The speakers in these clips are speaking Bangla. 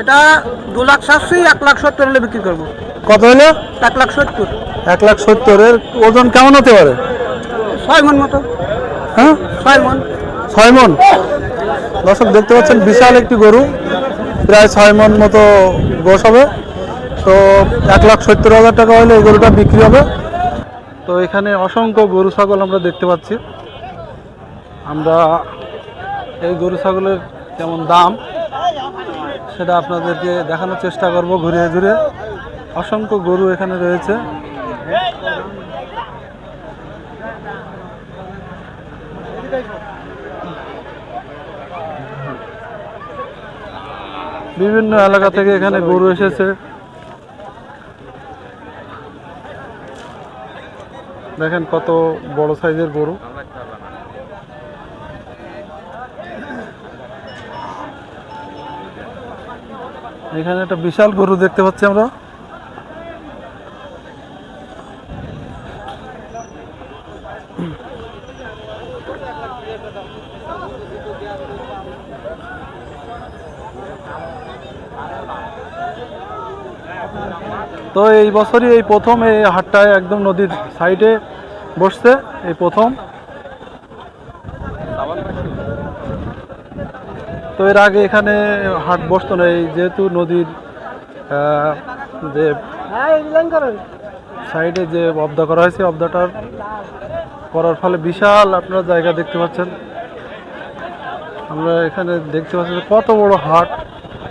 এটা দু লাখ সাতশো এক লাখ সত্তর হলে বিক্রি করব। কত হলো? এক লাখ সত্তর। এক লাখ সত্তরের ওজন কেমন হতে পারে? ছয় মন মতো। হ্যাঁ? ছয় মন। ছয় মন? দর্শক দেখতে পাচ্ছেন বিশাল একটি গরু। প্রায় ছয় মন মতো গোস হবে। তো এক লাখ সত্তর হাজার টাকা হলে এই গরুটা বিক্রি হবে। তো এখানে অসংখ্য গরু ছাগল আমরা দেখতে পাচ্ছি। আমরা এই গরু ছাগলের যেমন দাম? সেটা আপনাদেরকে দেখানোর চেষ্টা করব ঘুরে ঘুরে। অসংখ্য গরু এখানে রয়েছে। বিভিন্ন এলাকা থেকে এখানে গরু এসেছে। দেখেন কত বড় সাইজের গরু। এখানে একটা বিশাল গরু দেখতে পাচ্ছি আমরা। তো এই বছরই এই প্রথম এই হাটটায় একদম নদীর সাইডে বসছে, এই প্রথম। তো এর আগে এখানে হাট বসতো না, এই যেহেতু নদীর যে সাইডে যে অবদা করা হয়েছে, অবদাটার করার ফলে বিশাল আপনারা জায়গা দেখতে পাচ্ছেন। আমরা এখানে দেখতে পাচ্ছি কত বড় হাট।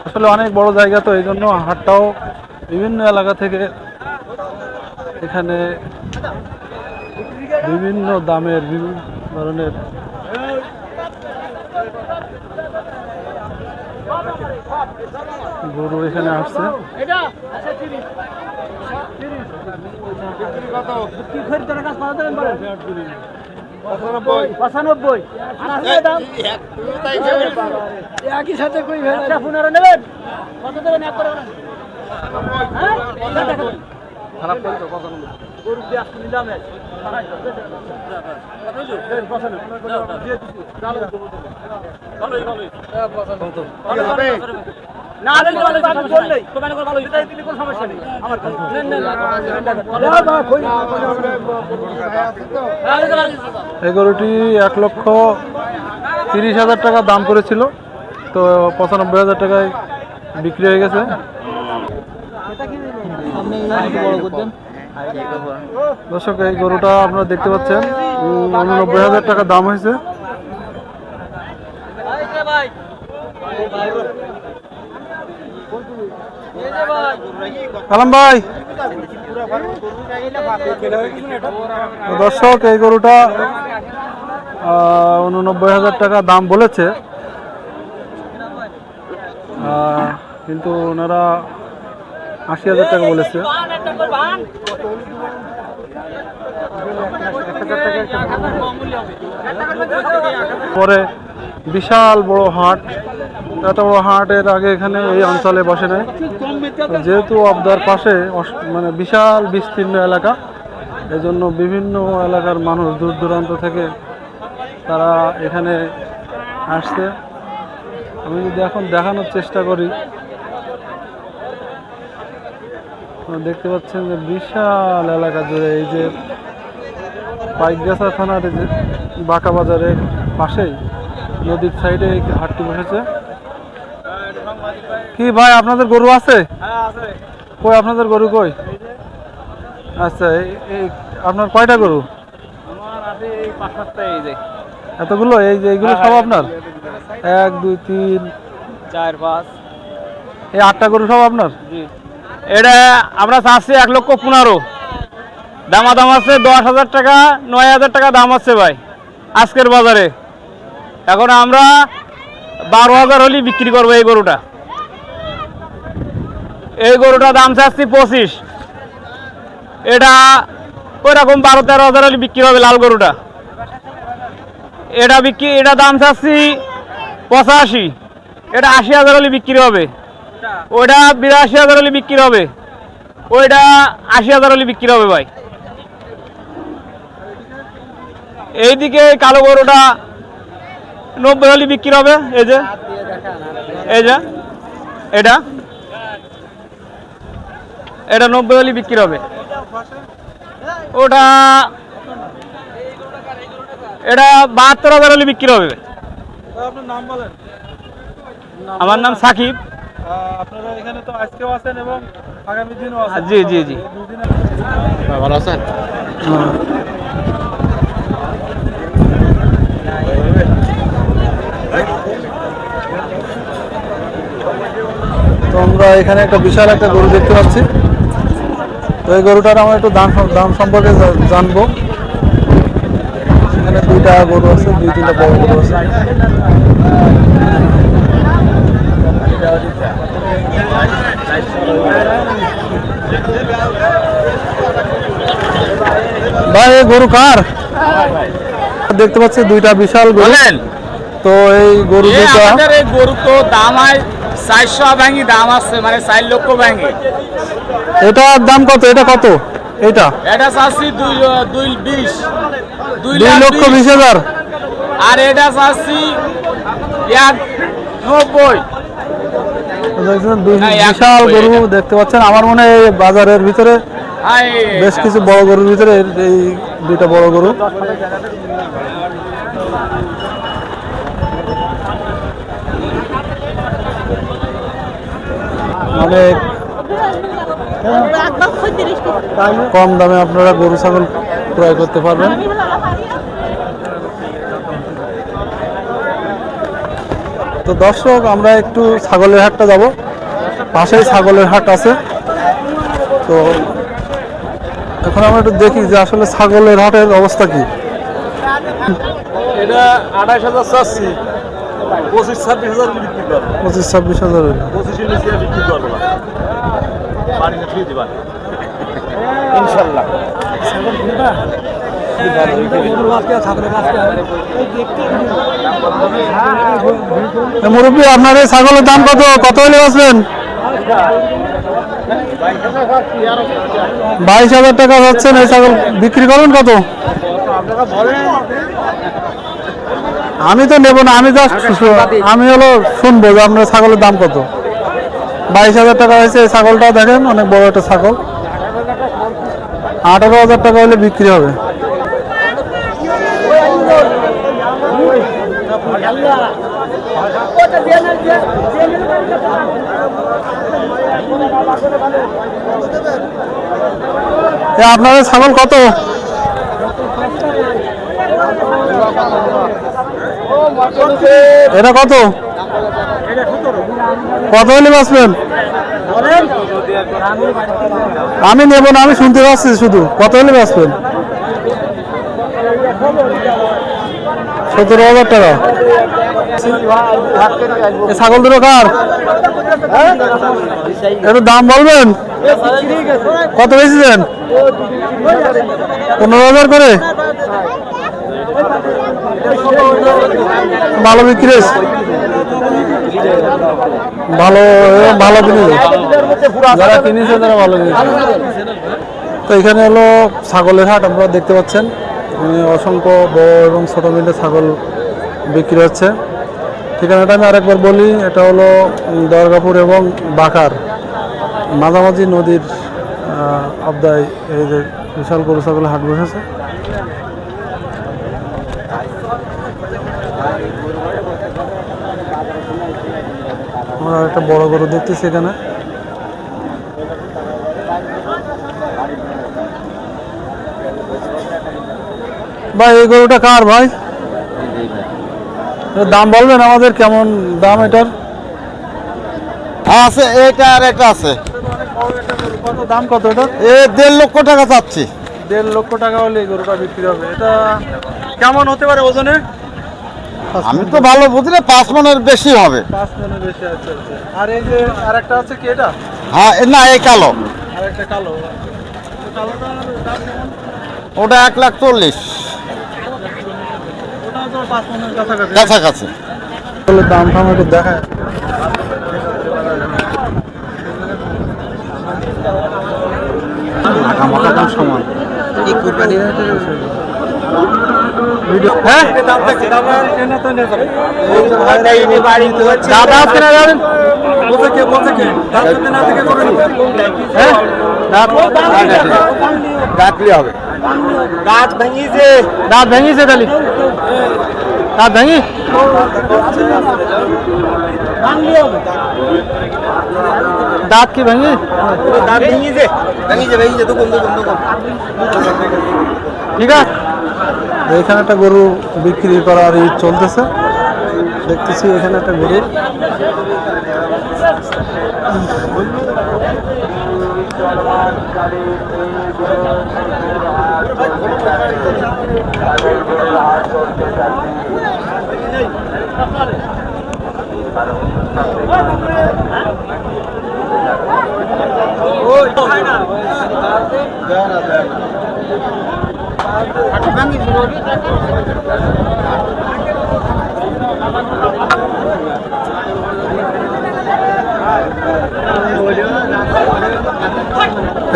আসলে অনেক বড় জায়গা তো, এই জন্য হাটটাও বিভিন্ন এলাকা থেকে এখানে বিভিন্ন দামের বিভিন্ন ধরনের গরু এখানে আসছে। পঁচানব্বই। একই সাথে কই আচ্ছা নেবেন? কত দেবেন? এক করে? খারাপ করে তো পঁচানব্বই। গরু দিয়ে আসতে নিলাম এক। দেন, পঁচানব্বই। দিয়ে দিছি। কাছে। এই গরুটি এক লক্ষ তিরিশ হাজার টাকা দাম করেছিল। তো পঁচানব্বই হাজার টাকায় বিক্রি হয়ে গেছে। দর্শক, এই গরুটা আপনারা দেখতে পাচ্ছেন। উননব্বই হাজার টাকা দাম হয়েছে। কালাম ভাই। দর্শক, এই গরুটা উননব্বই হাজার টাকা দাম বলেছে। কিন্তু ওনারা আশি হাজার টাকা বলেছে। পরে বিশাল বড় হাট। এত বড় হাটের আগে এখানে এই অঞ্চলে বসে নেয় যেহেতু অবদার পাশে মানে বিশাল বিস্তীর্ণ এলাকা এই জন্য বিভিন্ন এলাকার মানুষ দূর দূরান্ত থেকে তারা এখানে আসছে। আমি যদি এখন দেখানোর চেষ্টা করি দেখতে পাচ্ছেন যে বিশাল এলাকা জুড়ে এই যে পাইকগাছা থানার যে বাঁকা বাজারের পাশেই নদীর সাইডে হাটটি বসেছে। কি ভাই, আপনাদের গরু আছে? কই, আপনাদের গরু কই? আচ্ছা এই আপনার কয়টা গরু? এতগুলো? এই যে এইগুলো সব আপনার? এক, দুই, তিন। চার পাঁচ এই আটটা গরু সব আপনার? এটা আমরা চাচ্ছি এক লক্ষ পনেরো। দামা দাম আছে দশ হাজার টাকা, নয় হাজার টাকা দাম আছে ভাই, আজকের বাজারে। এখন আমরা বারো হাজার হলেই বিক্রি করব এই গরুটা। এই গরুটা দাম চাচ্ছি পঁচিশ। এটা ওই রকম বারো তেরো হাজার হলে বিক্রি হবে লাল গরুটা। এটা বিক্রি, এটা দাম চাচ্ছি পঁচাশি। এটা আশি হাজার হলে বিক্রি হবে। ওইটা বিরাশি হাজার হলে বিক্রি হবে। ওইটা আশি হাজার হলে বিক্রি হবে ভাই। এইদিকে কালো গরুটা নব্বই হলে বিক্রি হবে? এই যে। এই যে। এটা। এটা নব্বই হলে বিক্রি হবে। ওটা এটা বাহাত্তর হাজার হলে বিক্রি হবে। আপনার নাম বলেন। আমার নাম সাকিব। আপনারা এখানে তো আজকেও আছেন এবং আগামী দিনও আছেন। জি, জি, জি। ভালো আছেন? তো আমরা এখানে একটা বিশাল একটা গরু দেখতে পাচ্ছি। তো এই গরুটার আমরা একটু দাম দাম সম্পর্কে জানব। এখানে দুইটা গরু আছে দুই তিনটা বড় গরু আছে। ভাই এই গরু কার? দেখতে পাচ্ছি দুইটা বিশাল গরু। তো এই গরু এ দুইটা গরু তো দাম হয় চারশো ভাঙি দাম আছে মানে চার লক্ষ ভাঙি। এটার দাম কত? এটা কত? এটা? এটা চাচ্ছি দুই দুই বিশ। দুই লক্ষ বিশ। হাজার। আর এটা চাচ্ছি এক নব্বই। দুই হ্যাঁ, বিশাল গরু দেখতে পাচ্ছেন। আমার মনে হয় বাজারের ভিতরে বেশ কিছু বড় গরুর ভিতরে এই দুইটা বড় গরু। কম দামে আপনারা গরু, ছাগল ক্রয় করতে পারবেন। তো দর্শক, আমরা একটু ছাগলের হাটটা যাব। পাশেই ছাগলের হাট আছে। তো এখন আমরা একটু দেখি যে আসলে ছাগলের হাটের অবস্থা কি। এটা আঠাশ হাজার পঁচিশ ছাব্বিশ হাজার বিক্রি করব। পঁচিশ ছাব্বিশ হাজার হইল। পঁচিশের নিচে বিক্রি করব না। বাড়িতে ঠিক দিবা। ইনশাল্লাহ। মুরব্বী আপনার এই ছাগলের দাম কত? কত হলে বাঁচবেন? বাইশ হাজার টাকা যাচ্ছেন এই ছাগল বিক্রি করবেন কত? আমি তো নেব না আমি জাস্ট আমি হলো শুনব যে আপনার ছাগলের দাম কত। বাইশ হাজার টাকা হয়েছে এই ছাগলটাও দেখেন অনেক বড় একটা ছাগল। আঠারো হাজার টাকা হলে বিক্রি হবে। আপনাদের ছাগল কত? এটা কত? কত হলে বাঁচবেন? আমি নেব না, আমি শুনতে পাচ্ছি শুধু। কত হলে বাঁচবেন? সতেরো হাজার টাকা। ছাগল দুটো কার? একটু দাম বলবেন? কত বেশিছেন পনেরো হাজার করে? ভালো বিক্রি হয়েছে। ভালো ভালো কিনেছে যারা কিনেছে তারা ভালো কিনেছে তো এখানে হলো ছাগলের হাট, আপনারা দেখতে পাচ্ছেন। অসংখ্য বড় এবং ছোট মিলে ছাগল বিক্রি হচ্ছে। ঠিকানাটা আমি আরেকবার বলি, এটা হলো দরগাপুর এবং বাকার। মাঝামাঝি নদীর আবদায় এই যে বিশাল গরু ছাগলের হাট বসেছে। আমরা একটা বড় গরু দেখতেছি এখানে। ভাই এই গরুটা কার ভাই? দাম বলবেন আমাদের কেমন দাম এটার? আছে এটা আর এটা আছে। কত দাম কত এটা এ দেড় লক্ষ টাকা চাচ্ছি। দেড় লক্ষ টাকা হলে এই গরুটা বিক্রি হবে। এটা কেমন হতে পারে ওজনে? আমি তো ভালো বুঝি না পাঁচ মনের বেশি হবে। পাঁচ বেশি আছে আচ্ছা। আর এই যে আরেকটা আছে কি এটা? হ্যাঁ এ না এই কালো। আরেকটা কালো। কালোটার দাম কেমন? ওটা এক লাখ চল্লিশ। কাছাকাছি। দাম ফাম একটু দেখায়। সমান। হ্যাঁ দাদা আজকে না যাবেন হ্যাঁ ডাকলে হবে দাঁত ভেঙিছে দাঁত ভেঙিছে তাহলে দাঁত ভেঙি দাঁত কি ভেঙি দাঁত ভেঙিছে ভেঙেছে ভেঙেছে দোকান দোকান দোকান ঠিক আছে এখানে একটা গরু বিক্রি করার ই চলতেছে। দেখতেছি এখানে একটা গরু।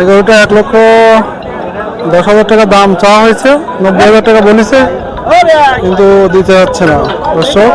এই গরুটা এক লক্ষ দশ হাজার টাকা দাম চাওয়া হয়েছে, নব্বই হাজার টাকা বলেছে, কিন্তু দিতে যাচ্ছে না। দর্শক